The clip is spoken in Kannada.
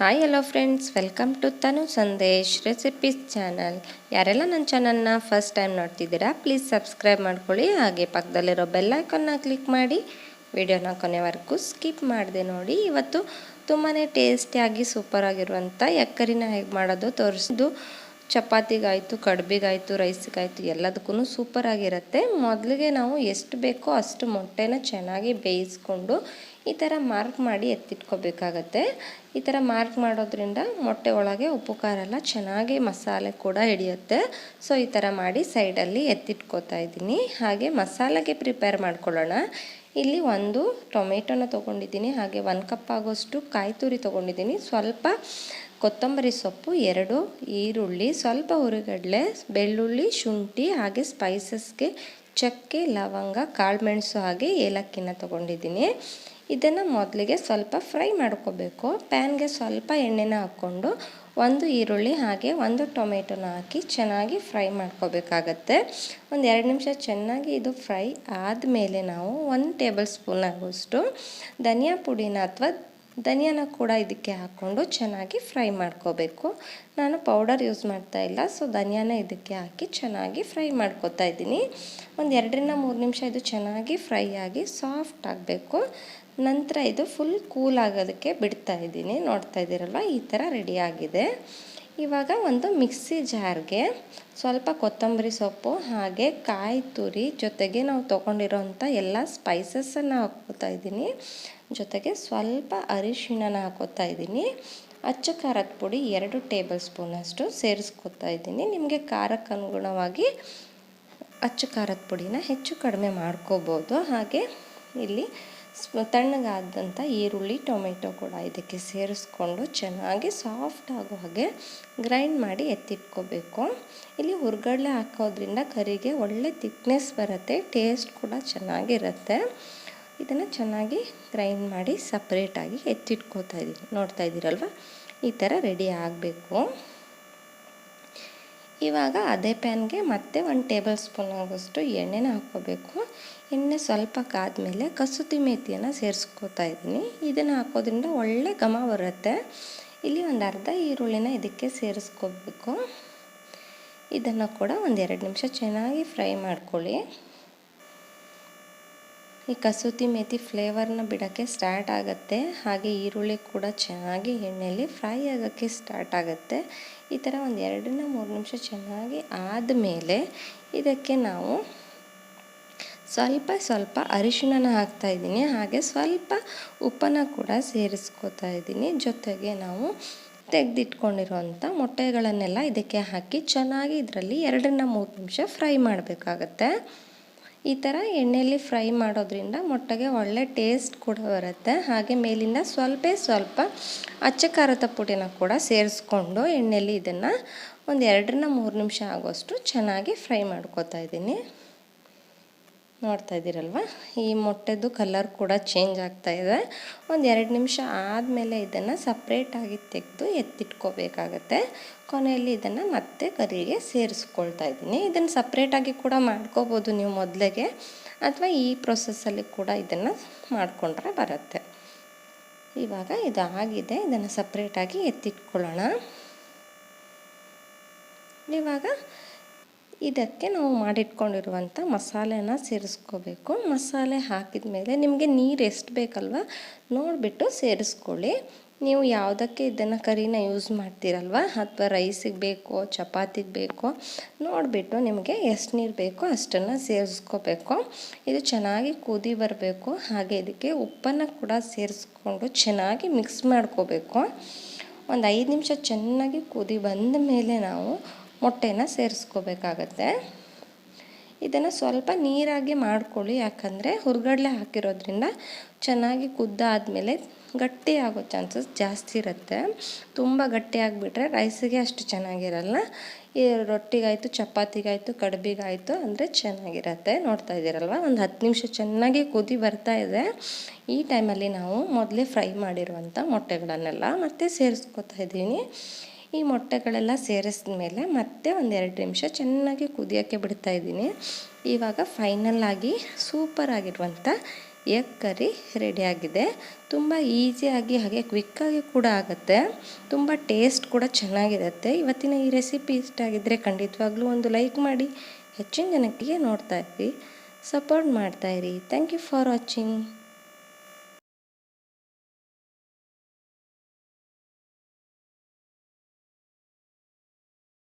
Hi hello friends welcome to Tanu Sandesh recipes channel ಯಾರೆಲ್ಲ ನನ್ನ ಚಾನಲ್ನ ಫಸ್ಟ್ ಟೈಮ್ ನೋಡ್ತಿದ್ದೀರಾ ಪ್ಲೀಸ್ ಸಬ್ಸ್ಕ್ರೈಬ್ ಮಾಡ್ಕೊಳ್ಳಿ. ಹಾಗೆ ಪಕ್ಕದಲ್ಲಿರೋ ಬೆಲ್ ಐಕನ್ನ ಕ್ಲಿಕ್ ಮಾಡಿ. ವಿಡಿಯೋನ ಕೊನೆವರೆಗೂ ಸ್ಕಿಪ್ ಮಾಡಿದೆ ನೋಡಿ. ಇವತ್ತು ತುಂಬಾ ಟೇಸ್ಟಿಯಾಗಿ ಸೂಪರಾಗಿರುವಂಥ ಎಕ್ಕರಿನ ಹೇಗೆ ಮಾಡೋದು ತೋರಿಸಿದ್ದು. ಚಪಾತಿಗಾಯಿತು, ಕಡುಬಿಗಾಯಿತು ರೈಸ್ಗಾಯಿತು ಎಲ್ಲದಕ್ಕೂ ಸೂಪರಾಗಿರುತ್ತೆ ಮೊದಲಿಗೆ ನಾವು ಎಷ್ಟು ಬೇಕೋ ಅಷ್ಟು ಮೊಟ್ಟೆನ ಚೆನ್ನಾಗಿ ಬೇಯಿಸ್ಕೊಂಡು ಈ ಥರ ಮಾರ್ಕ್ ಮಾಡಿ ಎತ್ತಿಟ್ಕೋಬೇಕಾಗತ್ತೆ. ಈ ಥರ ಮಾರ್ಕ್ ಮಾಡೋದ್ರಿಂದ ಮೊಟ್ಟೆ ಒಳಗೆ ಉಪ್ಪು, ಖಾರ ಎಲ್ಲ ಚೆನ್ನಾಗಿ ಮಸಾಲೆ ಕೂಡ ಹಿಡಿಯುತ್ತೆ. ಸೊ ಈ ಥರ ಮಾಡಿ ಸೈಡಲ್ಲಿ ಎತ್ತಿಟ್ಕೋತಾ ಇದ್ದೀನಿ. ಹಾಗೆ ಮಸಾಲೆಗೆ ಪ್ರಿಪೇರ್ ಮಾಡ್ಕೊಳ್ಳೋಣ. ಇಲ್ಲಿ ಒಂದು ಟೊಮೆಟೊನ ತೊಗೊಂಡಿದ್ದೀನಿ, ಹಾಗೆ ಒಂದು ಕಪ್ ಆಗೋಷ್ಟು ಕಾಯಿ ತುರಿ ತೊಗೊಂಡಿದ್ದೀನಿ. ಸ್ವಲ್ಪ ಕೊತ್ತಂಬರಿ ಸೊಪ್ಪು, ಎರಡು ಈರುಳ್ಳಿ, ಸ್ವಲ್ಪ ಹುರಿಗಡಲೆ, ಬೆಳ್ಳುಳ್ಳಿ, ಶುಂಠಿ, ಹಾಗೆ ಸ್ಪೈಸಸ್ಗೆ ಚಕ್ಕೆ, ಲವಂಗ ಕಾಳುಮೆಣಸು ಹಾಗೆ ಏಲಕ್ಕಿನ ತೊಗೊಂಡಿದ್ದೀನಿ. ಇದನ್ನು ಮೊದಲಿಗೆ ಸ್ವಲ್ಪ ಫ್ರೈ ಮಾಡ್ಕೋಬೇಕು. ಪ್ಯಾನ್ಗೆ ಸ್ವಲ್ಪ ಎಣ್ಣೆನ ಹಾಕ್ಕೊಂಡು ಒಂದು ಈರುಳ್ಳಿ ಹಾಗೆ ಒಂದು ಟೊಮೆಟೊನ ಹಾಕಿ ಚೆನ್ನಾಗಿ ಫ್ರೈ ಮಾಡ್ಕೋಬೇಕಾಗತ್ತೆ. ಒಂದು ಎರಡು ನಿಮಿಷ ಚೆನ್ನಾಗಿ ಇದು ಫ್ರೈ ಆದಮೇಲೆ ನಾವು ಒಂದು ಟೇಬಲ್ ಸ್ಪೂನ್ ಆಗೋಷ್ಟು ಧನಿಯಾ ಪುಡಿನ ಅಥವಾ ಧನಿಯಾನ ಕೂಡ ಇದಕ್ಕೆ ಹಾಕ್ಕೊಂಡು ಚೆನ್ನಾಗಿ ಫ್ರೈ ಮಾಡ್ಕೋಬೇಕು. ನಾನು ಪೌಡರ್ ಯೂಸ್ ಮಾಡ್ತಾ ಇಲ್ಲ, ಸೊ ಧನಿಯಾನ ಇದಕ್ಕೆ ಹಾಕಿ ಚೆನ್ನಾಗಿ ಫ್ರೈ ಮಾಡ್ಕೋತಾ ಇದ್ದೀನಿ. ಒಂದು ಎರಡರಿಂದ ಮೂರು ನಿಮಿಷ ಇದು ಚೆನ್ನಾಗಿ ಫ್ರೈ ಆಗಿ ಸಾಫ್ಟ್ ಆಗಬೇಕು. ನಂತರ ಇದು ಫುಲ್ ಕೂಲ್ ಆಗೋದಕ್ಕೆ ಬಿಡ್ತಾ ಇದ್ದೀನಿ. ನೋಡ್ತಾ ಇದ್ದೀರಲ್ವ? ಈ ಥರ ರೆಡಿಯಾಗಿದೆ ಇವಾಗ ಒಂದು ಮಿಕ್ಸಿ ಜಾರ್ಗೆ ಸ್ವಲ್ಪ ಕೊತ್ತಂಬರಿ ಸೊಪ್ಪು, ಹಾಗೆ ಕಾಯಿ ತುರಿ ಜೊತೆಗೆ ನಾವು ತೊಗೊಂಡಿರೋಂಥ ಎಲ್ಲ ಸ್ಪೈಸಸನ್ನು ಹಾಕ್ಕೋತಾ ಇದ್ದೀನಿ. ಜೊತೆಗೆ ಸ್ವಲ್ಪ ಅರಿಶಿಣನ ಹಾಕೋತಾ ಇದ್ದೀನಿ. ಅಚ್ಚ ಖಾರದ ಪುಡಿ ಎರಡು ಟೇಬಲ್ ಸ್ಪೂನಷ್ಟು ಸೇರಿಸ್ಕೊತಾ ಇದ್ದೀನಿ. ನಿಮಗೆ ಖಾರಕ್ಕೆ ಅನುಗುಣವಾಗಿ ಅಚ್ಚ ಖಾರದ ಪುಡಿನ ಹೆಚ್ಚು ಕಡಿಮೆ ಮಾಡ್ಕೋಬೋದು. ಹಾಗೆ ಇಲ್ಲಿ ತಣ್ಣಗಾದಂಥ ಈರುಳ್ಳಿ, ಟೊಮೆಟೊ ಕೂಡ ಇದಕ್ಕೆ ಸೇರಿಸ್ಕೊಂಡು ಚೆನ್ನಾಗಿ ಸಾಫ್ಟ್ ಆಗೋ ಹಾಗೆ ಗ್ರೈಂಡ್ ಮಾಡಿ ಎತ್ತಿಟ್ಕೋಬೇಕು. ಇಲ್ಲಿ ಹುರ್ಗಡ್ಲೆ ಹಾಕೋದ್ರಿಂದ ಕರಿಗೆ ಒಳ್ಳೆ ತಿಕ್ನೆಸ್ ಬರುತ್ತೆ, ಟೇಸ್ಟ್ ಕೂಡ ಚೆನ್ನಾಗಿರುತ್ತೆ. ಇದನ್ನು ಚೆನ್ನಾಗಿ ಗ್ರೈಂಡ್ ಮಾಡಿ ಸಪ್ರೇಟಾಗಿ ಎತ್ತಿಟ್ಕೋತಾ ಇದ್ದೀನಿ ನೋಡ್ತಾ ಇದ್ದೀರಲ್ವ ಈ ಥರ ರೆಡಿ ಆಗಬೇಕು. ಇವಾಗ ಅದೇ ಪ್ಯಾನ್ಗೆ ಮತ್ತೆ ಒಂದು ಟೇಬಲ್ ಸ್ಪೂನ್ ಆಗೋಷ್ಟು ಎಣ್ಣೆನ ಹಾಕ್ಕೋಬೇಕು. ಎಣ್ಣೆ ಸ್ವಲ್ಪ ಕಾದ್ಮೇಲೆ ಕಸೂತಿ ಮೇಥಿಯನ್ನು ಸೇರಿಸ್ಕೋತಾ ಇದ್ದೀನಿ. ಇದನ್ನು ಹಾಕೋದ್ರಿಂದ ಒಳ್ಳೆ ಘಮ ಬರುತ್ತೆ. ಇಲ್ಲಿ ಒಂದು ಅರ್ಧ ಈರುಳ್ಳಿನ ಇದಕ್ಕೆ ಸೇರಿಸ್ಕೋಬೇಕು. ಇದನ್ನು ಕೂಡ ಒಂದು ಎರಡು ನಿಮಿಷ ಚೆನ್ನಾಗಿ ಫ್ರೈ ಮಾಡ್ಕೊಳ್ಳಿ. ಈ ಕಸೂತಿ ಮೇತಿ ಫ್ಲೇವರ್ನ ಬಿಡೋಕ್ಕೆ ಸ್ಟಾರ್ಟ್ ಆಗುತ್ತೆ. ಹಾಗೆ ಈರುಳ್ಳಿ ಕೂಡ ಚೆನ್ನಾಗಿ ಎಣ್ಣೆಯಲ್ಲಿ ಫ್ರೈ ಆಗೋಕ್ಕೆ ಸ್ಟಾರ್ಟ್ ಆಗುತ್ತೆ. ಈ ಥರ ಒಂದು ಎರಡರಿಂದ ಮೂರು ನಿಮಿಷ ಚೆನ್ನಾಗಿ ಆದಮೇಲೆ ಇದಕ್ಕೆ ನಾವು ಸ್ವಲ್ಪ ಸ್ವಲ್ಪ ಅರಿಶಿಣನ ಹಾಕ್ತಾ ಇದ್ದೀನಿ. ಹಾಗೆ ಸ್ವಲ್ಪ ಉಪ್ಪನ್ನು ಕೂಡ ಸೇರಿಸ್ಕೋತಾ ಇದ್ದೀನಿ. ಜೊತೆಗೆ ನಾವು ತೆಗೆದಿಟ್ಕೊಂಡಿರುವಂಥ ಮೊಟ್ಟೆಗಳನ್ನೆಲ್ಲ ಇದಕ್ಕೆ ಹಾಕಿ ಚೆನ್ನಾಗಿ ಇದರಲ್ಲಿ ಎರಡರಿಂದ ಮೂರು ನಿಮಿಷ ಫ್ರೈ ಮಾಡಬೇಕಾಗತ್ತೆ. ಈ ಥರ ಎಣ್ಣೆಯಲ್ಲಿ ಫ್ರೈ ಮಾಡೋದ್ರಿಂದ ಮೊಟ್ಟೆಗೆ ಒಳ್ಳೆ ಟೇಸ್ಟ್ ಕೂಡ ಬರುತ್ತೆ. ಹಾಗೆ ಮೇಲಿಂದ ಸ್ವಲ್ಪ ಸ್ವಲ್ಪ ಅಚ್ಚ ಖಾರದ ಪುಡಿನ ಕೂಡ ಸೇರಿಸ್ಕೊಂಡು ಎಣ್ಣೆಯಲ್ಲಿ ಇದನ್ನು ಒಂದು ಎರಡರಿಂದ ಮೂರು ನಿಮಿಷ ಆಗೋಷ್ಟು ಚೆನ್ನಾಗಿ ಫ್ರೈ ಮಾಡ್ಕೋತಾ ಇದ್ದೀನಿ. ನೋಡ್ತಾ ಇದ್ದೀರಲ್ವ? ಈ ಮೊಟ್ಟೆದು ಕಲರ್ ಕೂಡ ಚೇಂಜ್ ಆಗ್ತಾ ಇದೆ. ಒಂದು ಎರಡು ನಿಮಿಷ ಆದಮೇಲೆ ಇದನ್ನು ಸಪ್ರೇಟಾಗಿ ತೆಗೆದು ಎತ್ತಿಟ್ಕೋಬೇಕಾಗತ್ತೆ. ಕೊನೆಯಲ್ಲಿ ಇದನ್ನು ಮತ್ತೆ ಕರಿಗೆ ಸೇರಿಸ್ಕೊಳ್ತಾ ಇದ್ದೀನಿ. ಇದನ್ನು ಸಪ್ರೇಟಾಗಿ ಕೂಡ ಮಾಡ್ಕೋಬೋದು ನೀವು ಮೊದಲಿಗೆ. ಅಥವಾ ಈ ಪ್ರೊಸೆಸ್ಸಲ್ಲಿ ಕೂಡ ಇದನ್ನು ಮಾಡಿಕೊಂಡ್ರೆ ಬರುತ್ತೆ. ಇವಾಗ ಇದು ಆಗಿದೆ ಇದನ್ನು ಸಪ್ರೇಟಾಗಿ ಎತ್ತಿಟ್ಕೊಳ್ಳೋಣ. ಇವಾಗ ಇದಕ್ಕೆ ನಾವು ಮಾಡಿಟ್ಕೊಂಡಿರುವಂಥ ಮಸಾಲೆನ ಸೇರಿಸ್ಕೋಬೇಕು. ಮಸಾಲೆ ಹಾಕಿದ ಮೇಲೆ ನಿಮಗೆ ನೀರು ಎಷ್ಟು ಬೇಕಲ್ವ ನೋಡಿಬಿಟ್ಟು ಸೇರಿಸ್ಕೊಳ್ಳಿ. ನೀವು ಯಾವುದಕ್ಕೆ ಇದನ್ನು ಕರಿನ ಯೂಸ್ ಮಾಡ್ತೀರಲ್ವ? ಅಥವಾ ರೈಸಿಗೆ ಬೇಕೋ, ಚಪಾತಿಗೆ ಬೇಕೋ, ನೋಡಿಬಿಟ್ಟು ನಿಮಗೆ ಎಷ್ಟು ನೀರು ಬೇಕೋ ಅಷ್ಟನ್ನು ಸೇರಿಸ್ಕೋಬೇಕು. ಇದು ಚೆನ್ನಾಗಿ ಕುದಿ ಬರಬೇಕು. ಹಾಗೆ ಇದಕ್ಕೆ ಉಪ್ಪನ್ನು ಕೂಡ ಸೇರಿಸ್ಕೊಂಡು ಚೆನ್ನಾಗಿ ಮಿಕ್ಸ್ ಮಾಡ್ಕೋಬೇಕು. ಒಂದು ಐದು ನಿಮಿಷ ಚೆನ್ನಾಗಿ ಕುದಿ ಬಂದ ಮೇಲೆ ನಾವು ಮೊಟ್ಟೆನ ಸೇರಿಸ್ಕೋಬೇಕಾಗತ್ತೆ. ಇದನ್ನು ಸ್ವಲ್ಪ ನೀರಾಗಿ ಮಾಡ್ಕೊಳ್ಳಿ. ಯಾಕಂದರೆ ಹುರ್ಗಡ್ಲೆ ಹಾಕಿರೋದ್ರಿಂದ ಚೆನ್ನಾಗಿ ಕುದ್ದಾದಮೇಲೆ ಗಟ್ಟಿ ಆಗೋ ಚಾನ್ಸಸ್ ಜಾಸ್ತಿ ಇರುತ್ತೆ. ತುಂಬ ಗಟ್ಟಿ ಆಗಿಬಿಟ್ರೆ ರೈಸಿಗೆ ಅಷ್ಟು ಚೆನ್ನಾಗಿರಲ್ಲ. ಈ ರೊಟ್ಟಿಗಾಯಿತು, ಚಪಾತಿಗಾಯಿತು, ಕಡುಬಿಗಾಯಿತು ಅಂದರೆ ಚೆನ್ನಾಗಿರುತ್ತೆ. ನೋಡ್ತಾ ಇದ್ದೀರಲ್ವ? ಒಂದು ಹತ್ತು ನಿಮಿಷ ಚೆನ್ನಾಗಿ ಕುದಿ ಬರ್ತಾ ಇದೆ. ಈ ಟೈಮಲ್ಲಿ ನಾವು ಮೊದಲೇ ಫ್ರೈ ಮಾಡಿರುವಂಥ ಮೊಟ್ಟೆಗಳನ್ನೆಲ್ಲ ಮತ್ತೆ ಸೇರಿಸ್ಕೊತಾ ಇದ್ದೀನಿ. ಈ ಮೊಟ್ಟೆಗಳೆಲ್ಲ ಸೇರಿಸಿದ ಮೇಲೆ ಮತ್ತೆ ಒಂದೆರಡು ನಿಮಿಷ ಚೆನ್ನಾಗಿ ಕುದಿಯೋಕ್ಕೆ ಬಿಡ್ತಾ ಇದ್ದೀನಿ. ಇವಾಗ ಫೈನಲ್ ಆಗಿ ಸೂಪರ್ ಆಗಿರುವಂಥ ಎಗ್ ಕರಿ ರೆಡಿಯಾಗಿದೆ ತುಂಬ ಈಸಿಯಾಗಿ ಹಾಗೆ ಕ್ವಿಕ್ಕಾಗಿ ಕೂಡ ಆಗುತ್ತೆ. ತುಂಬ ಟೇಸ್ಟ್ ಕೂಡ ಚೆನ್ನಾಗಿರುತ್ತೆ. ಇವತ್ತಿನ ಈ ರೆಸಿಪಿ ಇಷ್ಟ ಆಗಿದ್ದರೆ ಖಂಡಿತವಾಗ್ಲೂ ಒಂದು ಲೈಕ್ ಮಾಡಿ. ಹೆಚ್ಚಿನ ಜನಕ್ಕೆ ನೋಡ್ತಾ ಇರಿ. ಸಪೋರ್ಟ್ ಮಾಡ್ತಾಯಿರಿ ಥ್ಯಾಂಕ್ ಯು ಫಾರ್ ವಾಚಿಂಗ್